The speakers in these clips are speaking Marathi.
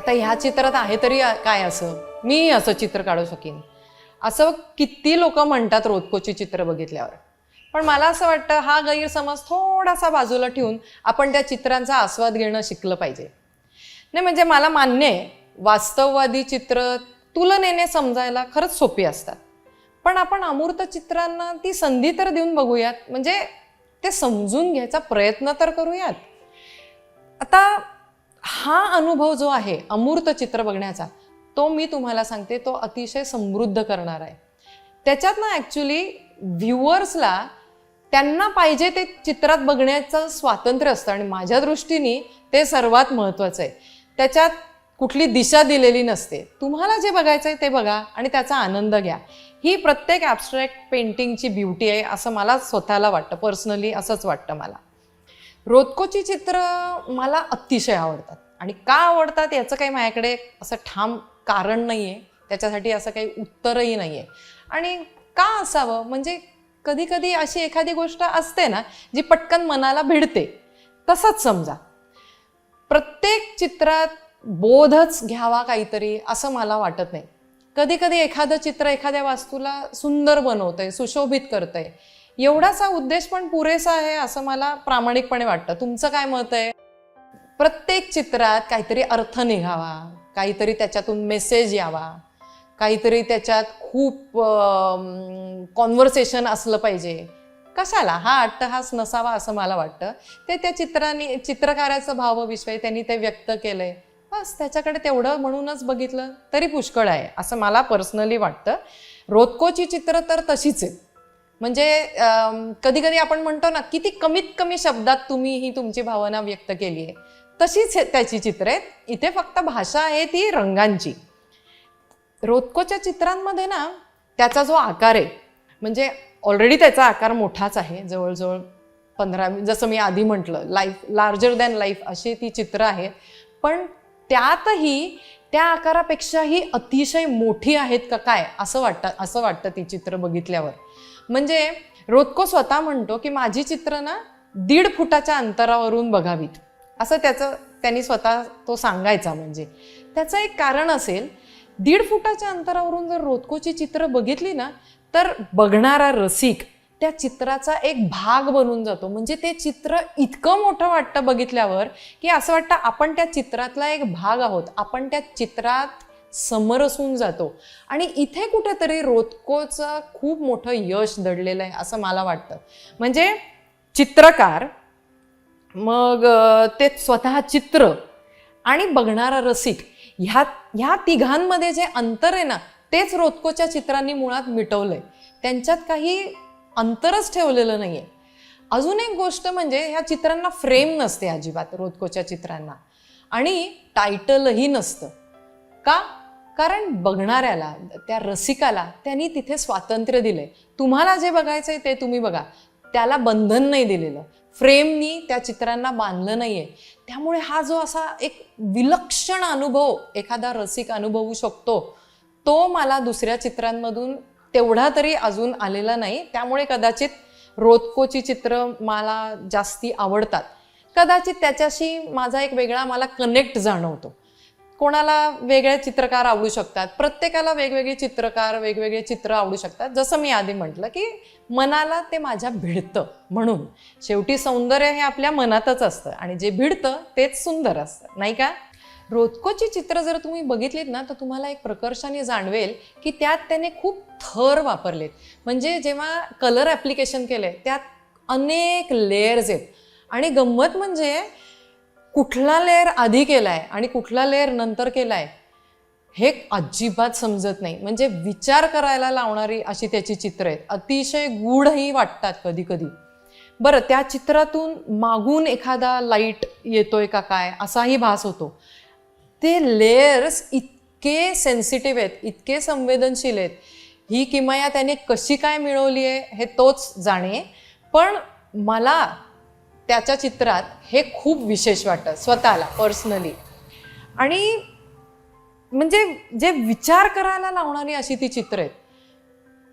आता ह्या चित्रात आहे तरी काय असं? मी असं चित्र काढू शकेन. असं किती लोक म्हणतात रोजकोची चित्र बघितल्यावर. पण मला असं वाटतं हा गैरसमज थोडासा बाजूला ठेवून आपण त्या चित्रांचा आस्वाद घेणं शिकलं पाहिजे. नाही म्हणजे मला मान्य आहे वास्तववादी चित्र तुलनेने समजायला खरंच सोपी असतात. पण आपण अमूर्त चित्रांना ती संधी तर देऊन बघूयात म्हणजे ते समजून घ्यायचा प्रयत्न तर करूयात. आता हा अनुभव जो आहे अमूर्त चित्र बघण्याचा तो मी तुम्हाला सांगते तो अतिशय समृद्ध करणार आहे. त्याच्यात ना ॲक्च्युली व्ह्युअर्सला त्यांना पाहिजे ते चित्रात बघण्याचं स्वातंत्र्य असतं आणि माझ्या दृष्टीने ते सर्वात महत्त्वाचं आहे. त्याच्यात कुठली दिशा दिलेली नसते. तुम्हाला जे बघायचं आहे ते बघा आणि त्याचा आनंद घ्या. ही प्रत्येक ॲबस्ट्रॅक्ट पेंटिंगची ब्युटी आहे असं मला स्वतःला वाटतं. पर्सनली असंच वाटतं मला. रोधकोची चित्र मला अतिशय आवडतात. आणि का आवडतात याचं काही माझ्याकडे असं ठाम कारण नाही आहे त्याच्यासाठी असं काही उत्तरही नाही आहे आणि का असावं? म्हणजे कधी कधी अशी एखादी गोष्ट असते ना जी पटकन मनाला भिडते. तसंच समजा. प्रत्येक चित्रात बोधच घ्यावा काहीतरी असं मला वाटत नाही. कधी कधी एखादं चित्र एखाद्या वास्तूला सुंदर बनवतंय सुशोभित करतंय. एवढासा उद्देश पण पुरेसा आहे असं मला प्रामाणिकपणे वाटतं. तुमचं काय मत आहे? प्रत्येक चित्रात काहीतरी अर्थ निघावा काहीतरी त्याच्यातून मेसेज यावा काहीतरी त्याच्यात खूप कॉन्व्हर्सेशन असलं पाहिजे. कशाला? हा अट्टहास नसावा असं मला वाटतं. ते त्या चित्राने चित्रकाराचं भावविश्व आहे त्यांनी ते व्यक्त केलंय. बस त्याच्याकडे तेवढं म्हणूनच बघितलं तरी पुष्कळ आहे असं मला पर्सनली वाटतं. रोतकोची चित्र तर तशीच आहेत. म्हणजे कधी कधी आपण म्हणतो ना किती कमीत कमी शब्दात तुम्ही ही तुमची भावना व्यक्त केली आहे. तशीच त्याची चित्र आहेत. इथे फक्त भाषा आहे ती रंगांची. रोतकोच्या चित्रांमध्ये ना त्याचा जो आकार आहे म्हणजे ऑलरेडी त्याचा आकार मोठाच आहे. जवळजवळ पंधरा जसं मी आधी म्हटलं लाईफ लार्जर दॅन लाईफ अशी ती चित्र आहेत. पण त्यातही त्या आकारापेक्षाही अतिशय मोठी आहेत का काय असं वाटतं असं वाटतं ती चित्र बघितल्यावर. म्हणजे रोतको स्वतः म्हणतो की माझी चित्र ना दीड फुटाच्या अंतरावरून बघावीत. असं त्याचं त्यांनी स्वतः तो सांगायचा म्हणजे. त्याचं एक कारण असेल दीड फुटाच्या अंतरावरून जर रोतकोची चित्र बघितली ना तर बघणारा रसिक त्या चित्राचा एक भाग बनून जातो. म्हणजे ते चित्र इतकं मोठं वाटतं बघितल्यावर की असं वाटतं आपण त्या चित्रातला एक भाग आहोत. आपण त्या चित्रात समरसून जातो. आणि इथे कुठेतरी रोतकोचं खूप मोठं यश दडलेलं आहे असं मला वाटतं. म्हणजे चित्रकार मग ते स्वतः चित्र आणि बघणारा रसिक ह्या ह्या तिघांमध्ये जे अंतर आहे ना तेच रोतकोच्या चित्रांनी मुळात मिटवलं आहे त्यांच्यात काही अंतरच ठेवलेलं नाही आहे अजून एक गोष्ट म्हणजे ह्या चित्रांना फ्रेम नसते अजिबात रोतकोच्या चित्रांना. आणि टायटलही नसतं. का? कारण बघणाऱ्याला त्या रसिकाला त्यांनी तिथे स्वातंत्र्य दिलंय. तुम्हाला जे बघायचं आहे ते तुम्ही बघा. त्याला बंधन नाही दिलेलं. फ्रेमनी त्या चित्रांना बांधलं नाहीये. त्यामुळे हा जो असा एक विलक्षण अनुभव एखादा रसिक अनुभवू शकतो तो मला दुसऱ्या चित्रांमधून तेवढा तरी अजून आलेला नाही. त्यामुळे कदाचित रोतकोची चित्र मला जास्ती आवडतात. कदाचित त्याच्याशी माझा एक वेगळा मला कनेक्ट जाणवतो. कोणाला वेगळे चित्रकार आवडू शकतात? प्रत्येकाला वेगवेगळे चित्रकार वेगवेगळे चित्र आवडू शकतात. जसं मी आधी म्हटलं की मनाला ते माझ्या भिडतं म्हणून. शेवटी सौंदर्य हे आपल्या मनातच असतं आणि जे भिडतं तेच सुंदर असतं. नाही का? रोजकोची चित्र जर तुम्ही बघितलीत ना तर तुम्हाला एक प्रकर्षाने जाणवेल की त्यात त्याने खूप थर वापरलेत. म्हणजे जेव्हा कलर ॲप्लिकेशन केलंय त्यात अनेक लेयर्स आहेत. आणि गंमत म्हणजे कुठला लेअर आधी केला आहे आणि कुठला लेअर नंतर केला आहे हे अजिबात समजत नाही. म्हणजे विचार करायला लावणारी अशी त्याची चित्र आहेत. अतिशय गूढही वाटतात कधी कधी. बरं त्या चित्रातून मागून एखादा लाइट येतोय का काय असाही भास होतो. ते लेयर्स इतके सेन्सिटिव्ह आहेत इतके संवेदनशील आहेत. ही किमया त्याने कशी काय मिळवली आहे हे तोच जाणे. पण मला त्याच्या चित्रात हे खूप विशेष वाटतं स्वतःला पर्सनली आणि म्हणजे जे विचार करायला लावणारी अशी ती चित्र आहेत.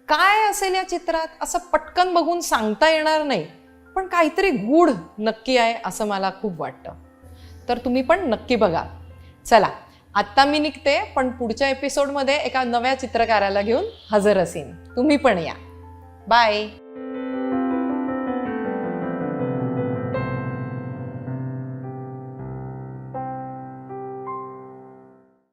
काय असेल या चित्रात? असं पटकन बघून सांगता येणार नाही पण काहीतरी गूढ नक्की आहे असं मला खूप वाटतं. तर तुम्ही पण नक्की बघा. चला आत्ता मी निघते पण पुढच्या एपिसोडमध्ये एका नव्या चित्रकाराला घेऊन हजर असीन. तुम्ही पण या. बाय